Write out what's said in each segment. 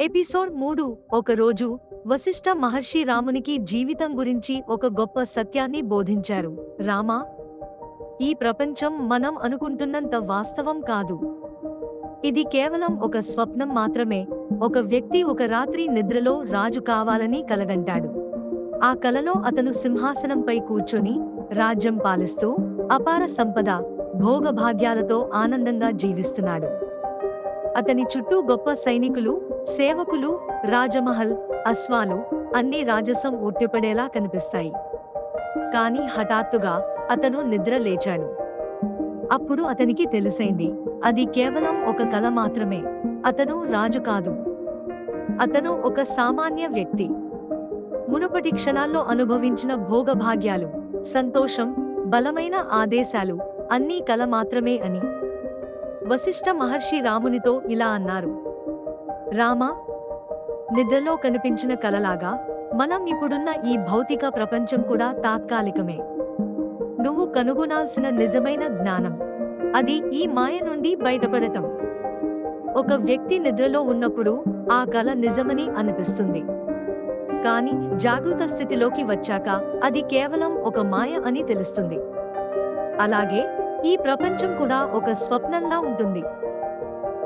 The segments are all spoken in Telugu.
ఎపిసోడ్ మూడు. ఒకరోజు వశిష్ఠ మహర్షి రామునికి జీవితం గురించి ఒక గొప్ప సత్యాన్ని బోధించారు. రామా ఈ ప్రపంచం మనం అనుకుంటున్నంత వాస్తవం కాదు. ఇది కేవలం ఒక స్వప్నం మాత్రమే. ఒక వ్యక్తి ఒక రాత్రి నిద్రలో రాజు కావాలని కలగంటాడు. ఆ కలలో అతను సింహాసనంపై కూర్చొని రాజ్యం పాలిస్తూ అపార సంపద భోగభాగ్యాలతో ఆనందంగా జీవిస్తున్నాడు. అతని చుట్టూ గొప్ప సైనికులు సేవకులు రాజమహల్ అశ్వాలు అన్ని రాజసం ఉట్టిపడేలా కనిపిస్తాయి. కాని హఠాత్తుగా అతను నిద్ర లేచాడు. అప్పుడు అతనికి తెలిసైంది అది కేవలం ఒక కల మాత్రమే అతను రాజు కాదు. అతను ఒక సామాన్య వ్యక్తి. మునుపటి క్షణాల్లో అనుభవించిన భోగభాగ్యాలు సంతోషం బలమైన ఆదేశాలు అన్నీ కల మాత్రమే అని. వశిష్ఠ మహర్షి రామునితో ఇలా అన్నారు. రామా నిద్రలో కనిపించిన కలలాగా మనం ఇప్పుడున్న ఈ భౌతిక ప్రపంచం కూడా తాత్కాలికమే. నువ్వు కనుగొనాల్సిన నిజమైన జ్ఞానం అది ఈ మాయ నుండి బయటపడటం. ఒక వ్యక్తి నిద్రలో ఉన్నప్పుడు ఆ కల నిజమని అనిపిస్తుంది. కానీ జాగృత స్థితిలోకి వచ్చాక అది కేవలం ఒక మాయ అని తెలుస్తుంది. అలాగే ఈ ప్రపంచం కూడా ఒక స్వప్నంలా ఉంటుంది.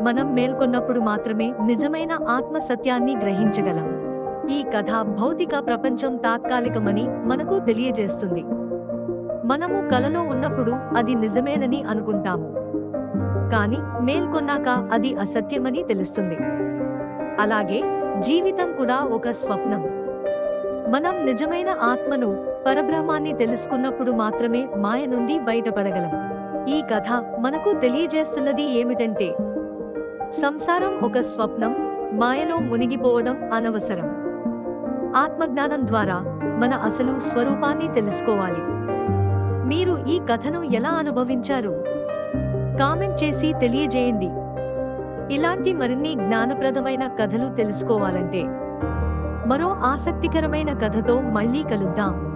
మనం మేల్కొన్నప్పుడు మాత్రమే నిజమైన ఆత్మ సత్యాన్ని గ్రహించగలం. ఈ కథ భౌతిక ప్రపంచం తాత్కాలికమని మనకు తెలియజేస్తుంది. మనము కలలో ఉన్నప్పుడు అది నిజమేనని అనుకుంటాము. కాని మేల్కొన్నాక అది అసత్యమని తెలుస్తుంది. అలాగే జీవితం కూడా ఒక స్వప్నం. మనం నిజమైన ఆత్మను పరబ్రహ్మాన్ని తెలుసుకున్నప్పుడు మాత్రమే మాయ నుండి బయటపడగలం. ఈ కథ మనకు తెలియజేస్తున్నది ఏమిటంటే సంసారం ఒక స్వప్నం మాయలో మునిగిపోవడం అనవసరం. ఆత్మజ్ఞానం ద్వారా మన అసలు స్వరూపాన్ని తెలుసుకోవాలి. మీరు ఈ కథను ఎలా అనుభవించారు? కామెంట్ చేసి తెలియజేయండి. ఇలాంటి మరిన్ని జ్ఞానప్రదమైన కథలు తెలుసుకోవాలంటే మరో ఆసక్తికరమైన కథతో మళ్ళీ కలుద్దాం.